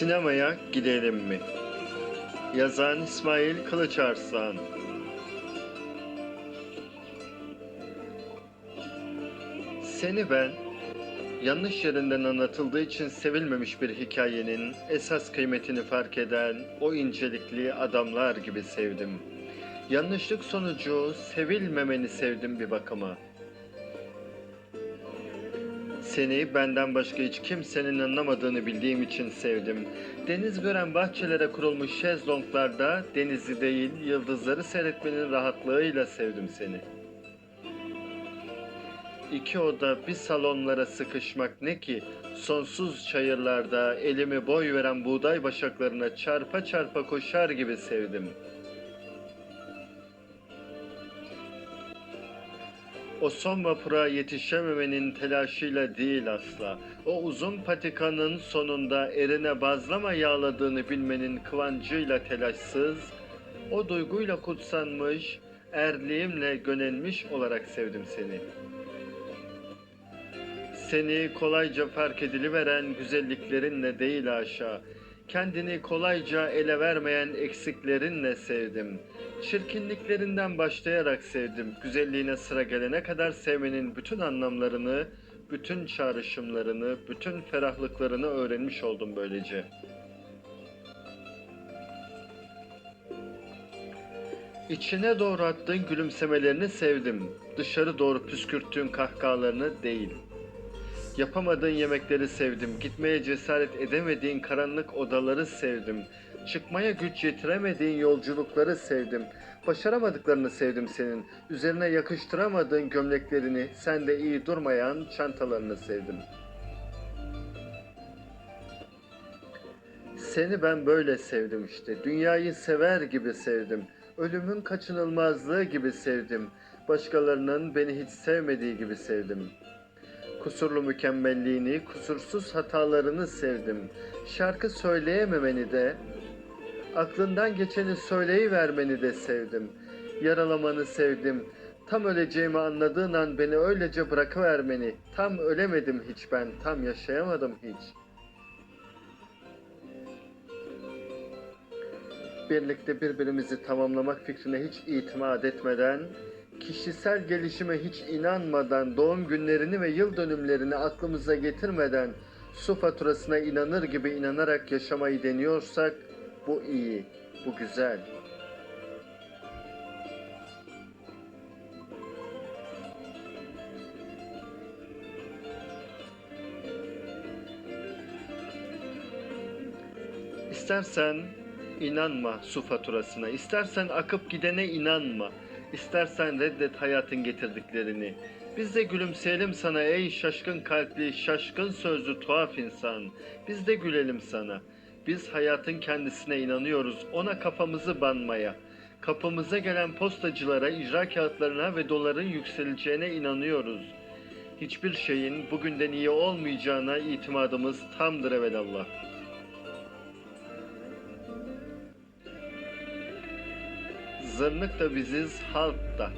Sinemaya gidelim mi? Yazan İsmail Kılıçarslan Seni ben, yanlış yerinden anlatıldığı için sevilmemiş bir hikayenin esas kıymetini fark eden o incelikli adamlar gibi sevdim. Yanlışlık sonucu sevilmemeni sevdim bir bakıma. Seni benden başka hiç kimsenin anlamadığını bildiğim için sevdim. Deniz gören bahçelere kurulmuş şezlonglarda denizi değil yıldızları seyretmenin rahatlığıyla sevdim seni. İki oda bir salonlara sıkışmak ne ki sonsuz çayırlarda elimi boy veren buğday başaklarına çarpa çarpa koşar gibi sevdim.'' O son vapura yetişememenin telaşıyla değil asla. O uzun patikanın sonunda erine bazlama yağladığını bilmenin kıvancıyla telaşsız, o duyguyla kutsanmış, erliğimle gönelmiş olarak sevdim seni. Seni kolayca fark ediliveren güzelliklerinle değil aşağı, kendini kolayca ele vermeyen eksiklerinle sevdim. Çirkinliklerinden başlayarak sevdim. Güzelliğine sıra gelene kadar sevmenin bütün anlamlarını, bütün çağrışımlarını, bütün ferahlıklarını öğrenmiş oldum böylece. İçine doğru attığın gülümsemelerini sevdim. Dışarı doğru püskürttüğün kahkahalarını değil. Yapamadığın yemekleri sevdim. Gitmeye cesaret edemediğin karanlık odaları sevdim. Çıkmaya güç yetiremediğin yolculukları sevdim. Başaramadıklarını sevdim senin. Üzerine yakıştıramadığın gömleklerini, sende iyi durmayan çantalarını sevdim. Seni ben böyle sevdim işte. Dünyayı sever gibi sevdim. Ölümün kaçınılmazlığı gibi sevdim. Başkalarının beni hiç sevmediği gibi sevdim. Kusurlu mükemmelliğini, kusursuz hatalarını sevdim. Şarkı söyleyememeni de, aklından geçeni söyleyivermeni de sevdim. Yaralamanı sevdim. Tam öleceğimi anladığın an beni öylece bırakıvermeni. Tam ölemedim hiç ben, tam yaşayamadım hiç. Birlikte birbirimizi tamamlamak fikrine hiç itimat etmeden, kişisel gelişime hiç inanmadan, doğum günlerini ve yıl dönümlerini aklımıza getirmeden su faturasına inanır gibi inanarak yaşamayı deniyorsak bu iyi, bu güzel. İstersen inanma su faturasına, istersen akıp gidene inanma, istersen reddet hayatın getirdiklerini. Biz de gülümseyelim sana ey şaşkın kalpli, şaşkın sözlü tuhaf insan. Biz de gülelim sana. Biz hayatın kendisine inanıyoruz, ona kafamızı banmaya. Kapımıza gelen postacılara, icra kağıtlarına ve doların yükseleceğine inanıyoruz. Hiçbir şeyin bugünden iyi olmayacağına itimadımız tamdır evelallah. Zırnık da biziz, halk da.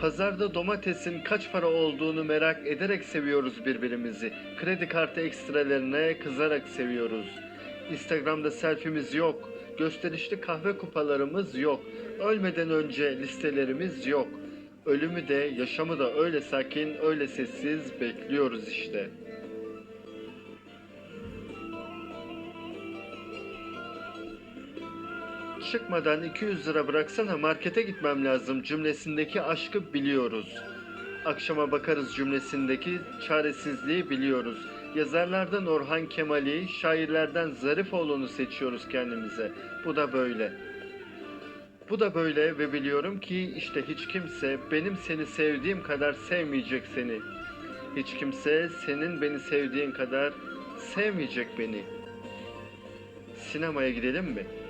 Pazarda domatesin kaç para olduğunu merak ederek seviyoruz birbirimizi. Kredi kartı ekstrelerine kızarak seviyoruz. Instagram'da selfie'miz yok. Gösterişli kahve kupalarımız yok. Ölmeden önce listelerimiz yok. Ölümü de yaşamı da öyle sakin, öyle sessiz bekliyoruz işte.'' Çıkmadan 200 lira bıraksana markete gitmem lazım cümlesindeki aşkı biliyoruz. Akşama bakarız cümlesindeki çaresizliği biliyoruz. Yazarlardan Orhan Kemal'i, şairlerden Zarifoğlu'nu seçiyoruz kendimize. Bu da böyle. Bu da böyle ve biliyorum ki işte hiç kimse benim seni sevdiğim kadar sevmeyecek seni. Hiç kimse senin beni sevdiğin kadar sevmeyecek beni. Sinemaya gidelim mi?''